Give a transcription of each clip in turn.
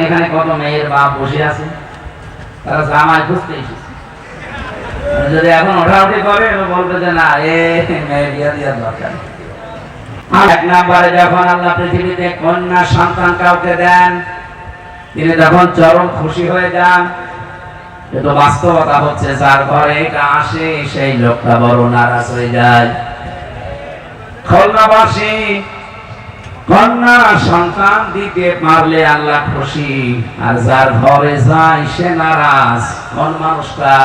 এখানে কত মেয়ের বাপ বসে আছে? তারা জামাই খুঁজতে এসেছে যদি এখন ওঠাউঠি করে বলবে যে না, এ মেয়ে বিয়ে দরকার। এক নাম্বারে যখন আল্লাহ পৃথিবীতে কন্যা সন্তান কাউকে দেন, তিনি তখন চরম খুশি হয়ে যান। কিন্তু বাস্তবতা হচ্ছে, যার ঘরে এটা আসে, সেই লোকটা বড় নারাজ হয়ে যায়। খুলনাবাসী কন্যা সন্তান দিতে পারলে আল্লাহ খুশি আর যার ঘরে যায় সে নারাজ কোন মানুষটা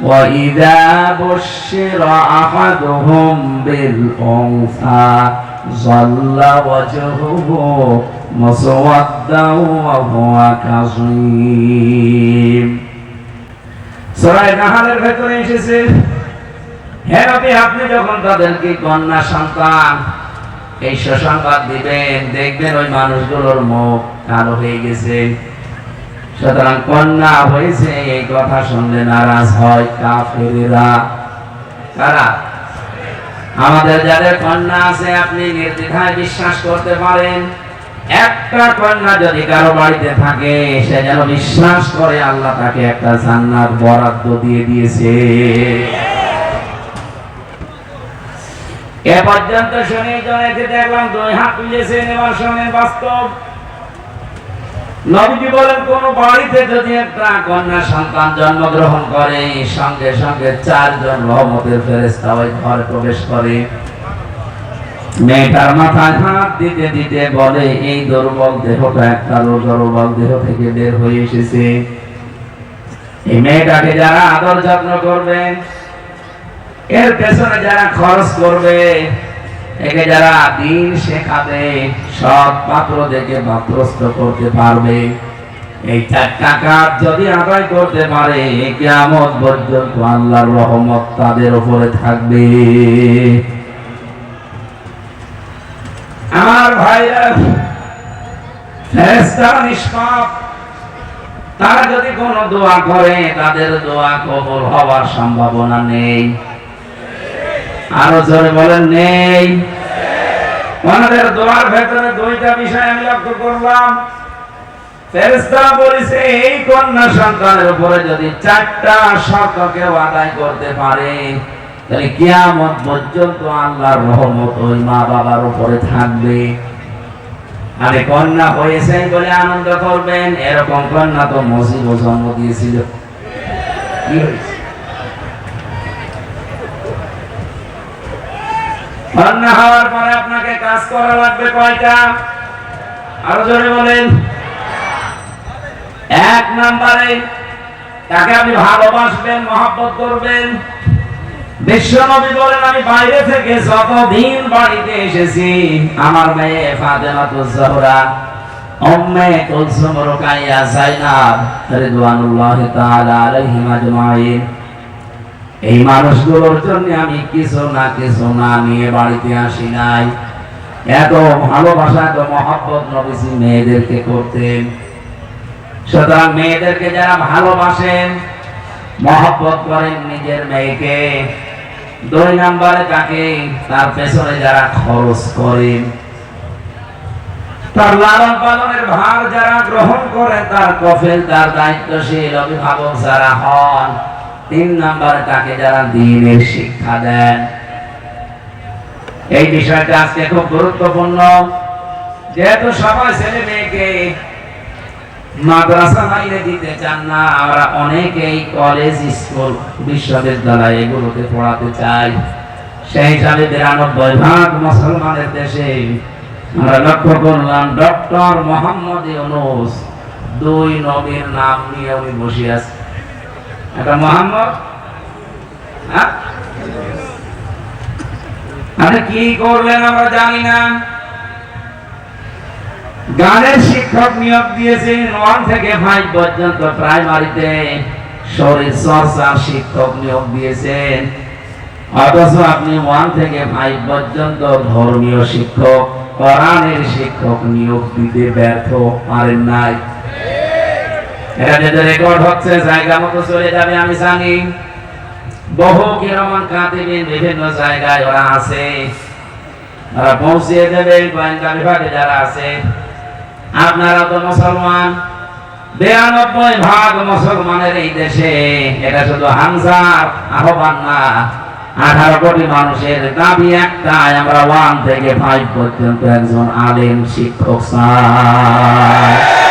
وإذا بشر أحدهم بالأنثى ظل وجهه مسودا وهو كظيم সরাই নাহালের ভেতরে এসেছে হ্যাঁ নবী, আপনি যখন তাদেরকে কন্যা সন্তান এই সুসংবাদ দিবেন, দেখবেন ওই মানুষগুলোর মুখ কালো হয়ে গেছে। সুতরাং কন্যা হয়েছে, এই কথা শুনলে নারাজ হয় কাফেরেরা। কারা? আমাদের যাদের কন্যা আছে, আপনি নির্দ্বিধায় বিশ্বাস করতে পারেন। একটা কন্যা যদি কারও বাড়িতে থাকে, সে যেন বিশ্বাস করে আল্লাহ তাকে একটা জান্নাত বরাদ্দ দিয়ে দিয়েছে। এ পর্যন্ত শুনে জনেতে দেখলাম দুই হাত তুলেছেন এবার শোনেন বাস্তব। নবীজি বলেন, কোন বাড়িতে যদি একটা কন্যা সন্তান জন্মগ্রহণ করে, সঙ্গে সঙ্গে চারজন রহমতের ফেরেস্তা ওই ঘরে প্রবেশ করে। মেয়েটার মাথায় হাত দিতে দিতে বলে, এই দুর্বল দেহটা একটা দুর্বল দেহ থেকে বের হয়ে এসেছে। এই মেয়েটাকে যারা আদর যত্ন করবে এর পেছনে যারা খরচ করবে, একে যারা দিন শেখাবে, সৎ পাত্র দেখে পাত্রস্থ করতে পারবে। এই চারটা কাজ যদি আদায় করতে পারে কেমন পর্যন্ত আল্লাহর রহমত তাদের উপরে থাকবে। আমার ভাইরা নিষ্পাপ, তারা যদি কোনো দোয়া করে, তাদের দোয়া কবুল হওয়ার সম্ভাবনা নেই। আরও জোরে বলেন, নেই। ওনাদের দোয়ার ভেতরে দুইটা বিষয় আমি লক্ষ্য করলাম। বলেছে, এই কন্যা সন্তানের উপরে যদি চারটা আদায় করতে পারে, তাহলে কিয়ামত পর্যন্ত আল্লাহর রহমত ওই মা বাবার উপরে থাকবে। আরে কন্যা হয়েছে বলে আনন্দ করবেন, এরকম কন্যা তো মসিব জন্ম দিয়েছিল। কি হয়েছে? কন্যা হওয়ার পরে আপনাকে কাজ করা লাগবে কয়টা? আরও জোরে বলেন। এক নম্বরে তাকে আপনি ভালোবাসবেন, মহাব্বত করবেন। বিশ্বনবী বলেন, আমি বাইরে থেকে যতদিন বাড়িতে এসেছি, আমার মেয়ে ফাতেমাতুজ জোহরা কুলসুম রিদওয়ানুল্লাহি তাআলা আলাইহিম আজমাইন। এই মানুষগুলোর জন্য আমি কিছু না কিছু না নিয়ে বাড়িতে আসি নাই। এত ভালোবাসা, এত মহব্বত নবীজি মেয়েদেরকে করতেন। সুতরাং মেয়েদেরকে যারা ভালোবাসেন, মহব্বত করেন নিজের মেয়েকে। দুই নাম্বারে তাকে তার পেছনে যারা খরচ করেন, তার লালন পালনের ভার যারা গ্রহণ করেন, তার কফেল, তার দায়িত্বশীল অভিভাবক যারা হন তিন নম্বরে তাকে যারা দিনের শিক্ষা দেন। এই বিষয়টা আজকে খুব গুরুত্বপূর্ণ। যেহেতু সবাই ছেলে মেয়েকে মাদ্রাসা মাইনে দিতে চান না, আমরা অনেকেই কলেজ, স্কুল, বিশ্ববিদ্যালয় এগুলোতে পড়াতে চাই। সেই হিসাবে বিরানব্বই ভাগ মুসলমানের দেশে আমরা লক্ষ্য করলাম, ডক্টর মোহাম্মদ ইউনুস দুই নবীর নাম নিয়ে উনি বসে আছে একটা মোহাম্মদ হ্যাঁ? আরে কি করলেন আমরা জানি না। গানের শিক্ষক নিয়োগ দিয়েছেন ওয়ান থেকে ফাইভ পর্যন্ত প্রাইমারিতে শরীর চর্চার শিক্ষক নিয়োগ দিয়েছেন অথচ আপনি ওয়ান থেকে ফাইভ পর্যন্ত ধর্মীয় শিক্ষক, কোরআনের শিক্ষক নিয়োগ দিতে ব্যর্থ পারেন নাই। এটা যেটা রেকর্ড হচ্ছে, জায়গা মতো চলে যাবে, আমি জানি। বহু কিরমান বিভিন্ন জায়গায় ওরা আছে। দেবে, গোয়েন্দা বিভাগে যারা আছে। আপনারা তো মুসলমান। বিরানব্বই ভাগ মুসলমানের এই দেশে, এটা শুধু হামজার আহ্বান না, আঠারো কোটি মানুষের দাবি একটাই, আমরা ওয়ান থেকে ফাইভ পর্যন্ত একজন আলেম শিক্ষক চাই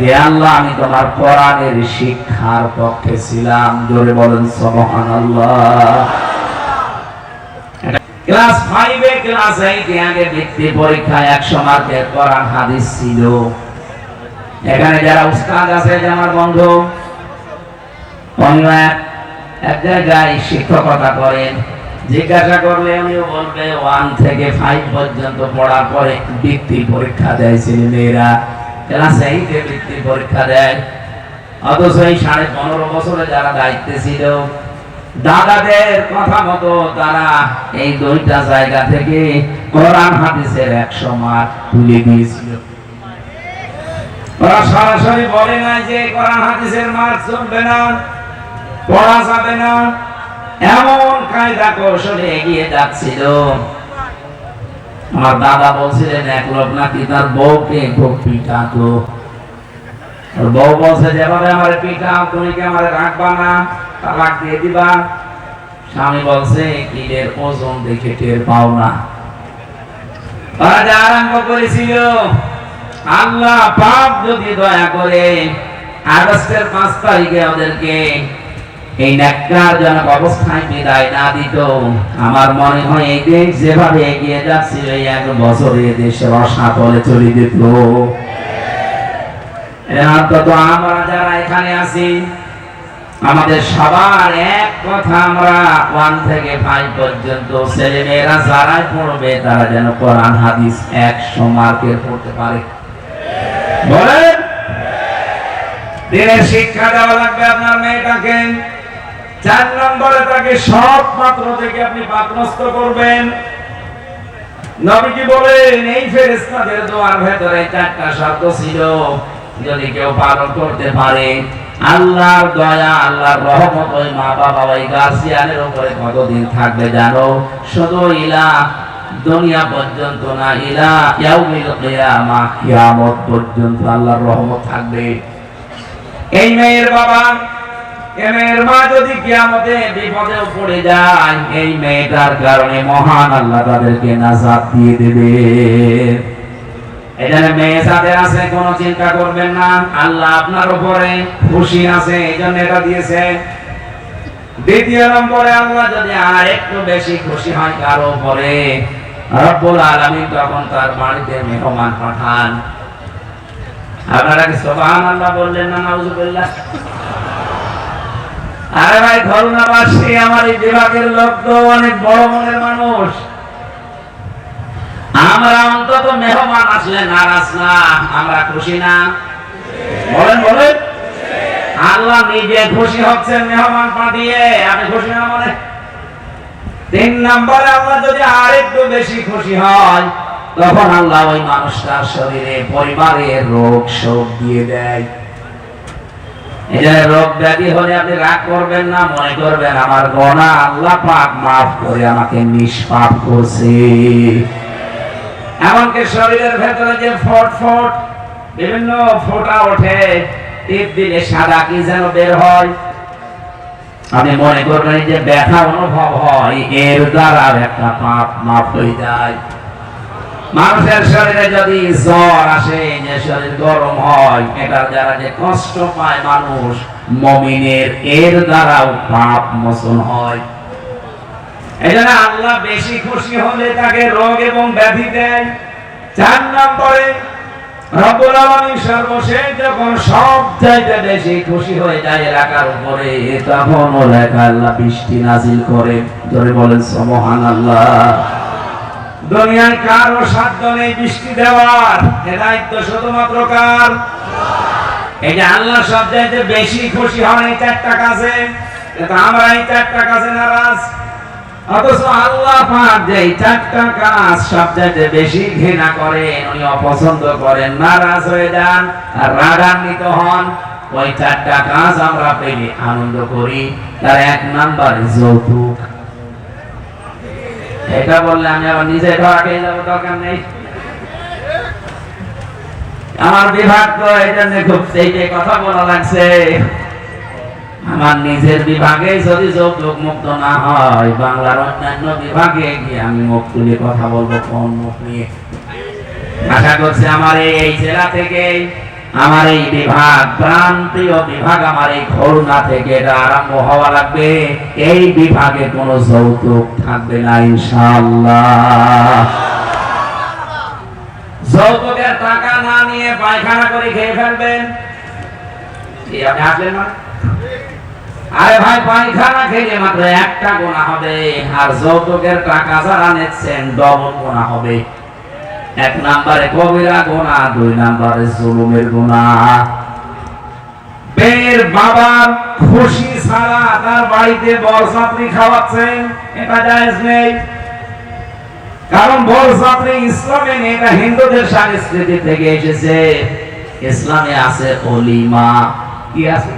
যে আল্লাহ, আমি তোমার কোরআনের শিক্ষার পক্ষে ছিলাম। জোরে বলেন ক্লাস ক্লাস আগে পরীক্ষায় একশো মার্কের কোরআন হাদিস ছিল। এখানে যারা উস্তাদ আছে আমার বন্ধু, অন্য এক জায়গায় শিক্ষকতা করেন। জিজ্ঞাসা করলে উনিও বলবে ওয়ান থেকে ফাইভ পর্যন্ত পড়ার পরে বৃত্তি পরীক্ষা দেয় ছেলে মেয়েরা। এইটে বৃত্তি পরীক্ষা দেয়। অথচ এই সাড়ে পনেরো বছরে যারা দায়িত্বে ছিল, দাদাদের কথা মতো তারা এই দুইটা জায়গা থেকে কোরআন হাদিসের একশো মার্ক তুলে দিয়েছিল। ওরা সরাসরি বলে নাই যে কোরআন হাদিসের মার্ক চলবে না, পড়া যাবে না। এমন কায়দা কৌশলে এগিয়ে যাচ্ছিল। আমার দাদা বলছিলেন, এক লোক নাকি তার বউকে খুব পিটাতো। বউ বলছে, যেভাবে আমার পিটাও, তুমি কি আমার রাখবা না? তালাক দিয়ে দিবা? স্বামী বলছে ওজন দেখে টের পাও না। আরম্ভ করেছিল। আল্লাহ পাপ যদি দয়া করে আগস্টের পাঁচ তারিখে ওদেরকে এই ন্যাক্কারজনক অবস্থায় বিদায় না দিত। আমার মনে হয় এই দেশ যেভাবে এগিয়ে যাচ্ছিল এই এক বছরে দেশের অসাফলে চলে যেত। অন্তত আমরা যারা এখানে আছি, আমাদের সবার এক কথা, আমরা ওয়ান থেকে ফাইভ পর্যন্ত ছেলে মেয়েরা যারাই পড়বে, তারা যেন কোরআন, হাদিস একশো মার্কের পড়তে পারে। বলেন? দিনের শিক্ষা দেওয়া লাগবে আপনার মেয়েটাকে। চার নম্বরে তাকে সব পাত্র থেকে আপনি পাত্রস্থ করবেন। নবীজি বলেন, এই ফেরেশতাদের দোয়ার ভেতরে চারটা শব্দ ছিল। যদি কেউ পালন করতে পারে, আল্লাহর দয়া, আল্লাহর রহমত ওই মা বাবা ওই গার্জিয়ানের উপরে কতদিন থাকবে জানো? শুধু ইলা দুনিয়া পর্যন্ত না, ইলা ইয়াউমিল কিয়ামা, কিয়ামত পর্যন্ত আল্লাহর রহমত থাকবে। এই মেয়ের বাবা একটু বেশি খুশি হয় কারও উপরে, রব্বুল আলামিন তখন তার বাড়িতে মেহমান পাঠান। আপনারা বললেন আরে ভাই ধরুণাবাসী আমার এই বিভাগের লোক তো অনেক বড় মনের মানুষ। আমরা অন্তত মেহমান আসলে নারাজ না, আমরা খুশি না। বলেন বলেন। আল্লাহ নিজে খুশি হচ্ছেন মেহমান পাঠিয়ে খুশি না মানে? তিন নম্বরে যদি আর একটু বেশি খুশি হয়, তখন আল্লাহ ওই মানুষটার শরীরে পরিবারের রোগ দিয়ে দেয়। যে রোগ ব্যাধি হলে আপনি রাগ করবেন না, মনে করবেন আমার গনা আল্লাহ পাক মাফ করে আমাকে নিষ্পাপ করছে। এমনকি শরীরের ভেতরে যে ফট ফট, বিভিন্ন ফোঁটা ওঠে টিপ দিলে সাদা কি যেন বের হয়। আপনি মনে করবেন যে ব্যথা অনুভব হয়, এর দ্বারা একটা পাপ মাফ হয়ে যায়। মানুষের শরীরে যদি জ্বর আসে গরম হয়, এটার দ্বারা যে কষ্ট পায় মানুষ, মমিনের এর দ্বারাও পাপ মোচন হয়। আল্লাহ বেশি খুশি হলে তাকে রোগ এবং ব্যাধি দেয়। চার নম্বরে সর্বশেষ যখন সব বেশি খুশি হয়ে যায় এলাকার উপরে তখন আল্লাহ বৃষ্টি নাজিল করে। জোরে বলেন সমহান আল্লাহ দুনিয়ায় কারও সাধ্য নেই বৃষ্টি দেওয়ার। এ দায়িত্ব শুধুমাত্র কার? এই যে আল্লাহ সব চাইতে বেশি খুশি হন এই চারটা কাজে আমরা এই চারটা কাজে নারাজ। অথচ আল্লাহ পাক যে চারটা কাজ বেশি ঘৃণা করেন, উনি অপছন্দ করেন, নারাজ হয়ে যান রাগান্বিত হন। ওই চারটা কাজ আমরা পেলে আনন্দ করি। তার এক নাম্বার যৌতুক। এটা বললে আমি আবার নিজে ধরা খেয়ে যাব, দরকার নেই। আমার বিভাগ তো এই জন্য খুব সেইটাই কথা বলা লাগছে। আমার নিজের বিভাগে যদি যৌতুক মুক্ত না হয়, বাংলার অন্যান্য বিভাগে গিয়ে আমি মুখ তুলে কথা বলব কোন মুখ নিয়ে? আশা করছি আমার এই জেলা থেকে আমার এই বিভাগ, প্রান্তীয় বিভাগ আমার এই খুলনা থেকে এটা আরম্ভ হওয়া লাগবে। এই বিভাগে কোনো যৌতুক থাকবে না যৌতুকের টাকা না নিয়ে পায়খানা করে খেয়ে ফেলবেন। আপনি আসলেন না? আরে ভাই, পায়খানা খেলে মাত্র একটা গোনা হবে। আর যৌতুকের টাকা যারা নিচ্ছেন, ডবল গোনা হবে। এক নাম্বারে কবিরা গোনা দুই নাম্বারে জুলুমের গোনা বের বাবার খুশি ছাড়া তার বাড়িতে বরযাত্রী খাওয়াচ্ছেন এটা জায়েজ নেই। কারণ বরযাত্রী ইসলামে নেই, এটা হিন্দুদের সংস্কৃতি থেকে এসেছে। ইসলামে আছে অলিমা। কি আছে?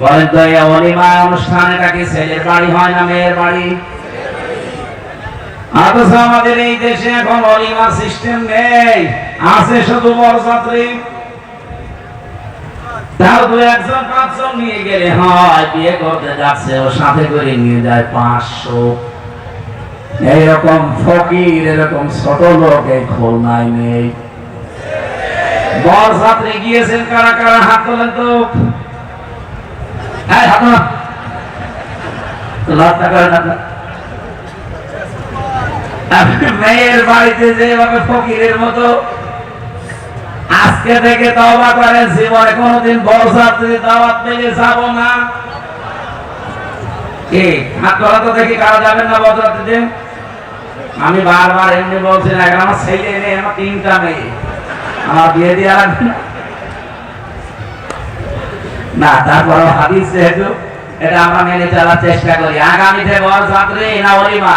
বলেন তো এই অলিমা অনুষ্ঠান এটা কি ছেলের বাড়ি হয় না মেয়ের বাড়ি? অথচ আমাদের এই দেশে এখন অলিমা সিস্টেম নেই। আছে শুধু বরযাত্রী। তাও দু একজন, পাঁচজন নিয়ে গেলে হয়, বিয়ে করতে যাচ্ছে, ও সাথে করে নিয়ে যায় পাঁচশো। এইরকম ফকির, এরকম ছোট লোক এই খুলনায় নেই। বরযাত্রী গিয়েছেন কারা কারা? হাত তোলেন তো। হ্যাঁ হাত। লজ্জা করেন আপনার আপনি মেয়ের বাড়িতে যেভাবে ফকিরের মতো আজকে থেকে জীবনে দাওয়াত যাব না। না আমি বারবার এমনি বলছি না আমার ছেলে নেই, আমার তিনটা আমার বিয়ে দিয়ে না। না তারপর হাদিস যেহেতু, এটা আমরা মেনে চলার চেষ্টা করি। আগামীতে বরযাত্রী না অলিমা।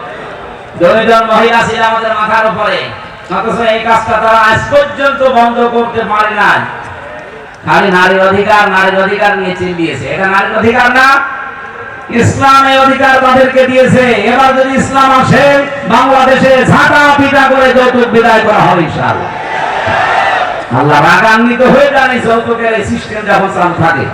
দুইজন মহিলা ছিল আমাদের মাথার উপরে। অথচ এই কাজটা তারা আজ পর্যন্ত বন্ধ করতে পারে না খালি নারীর অধিকার নারীর অধিকার নিয়ে চিল্লিয়েছে। এটা নারীর অধিকার না ইসলাম অধিকার তাদেরকে দিয়েছে। এবার যদি ইসলাম আসে, বাংলাদেশে ঝাঁটা পিটা করে যৌতুক বিদায় করা হবে ইনশাআল্লাহ। আল্লাহ রাগান্বিত হয়ে এই যৌতুকের এই সিস্টেম যখন থাকে।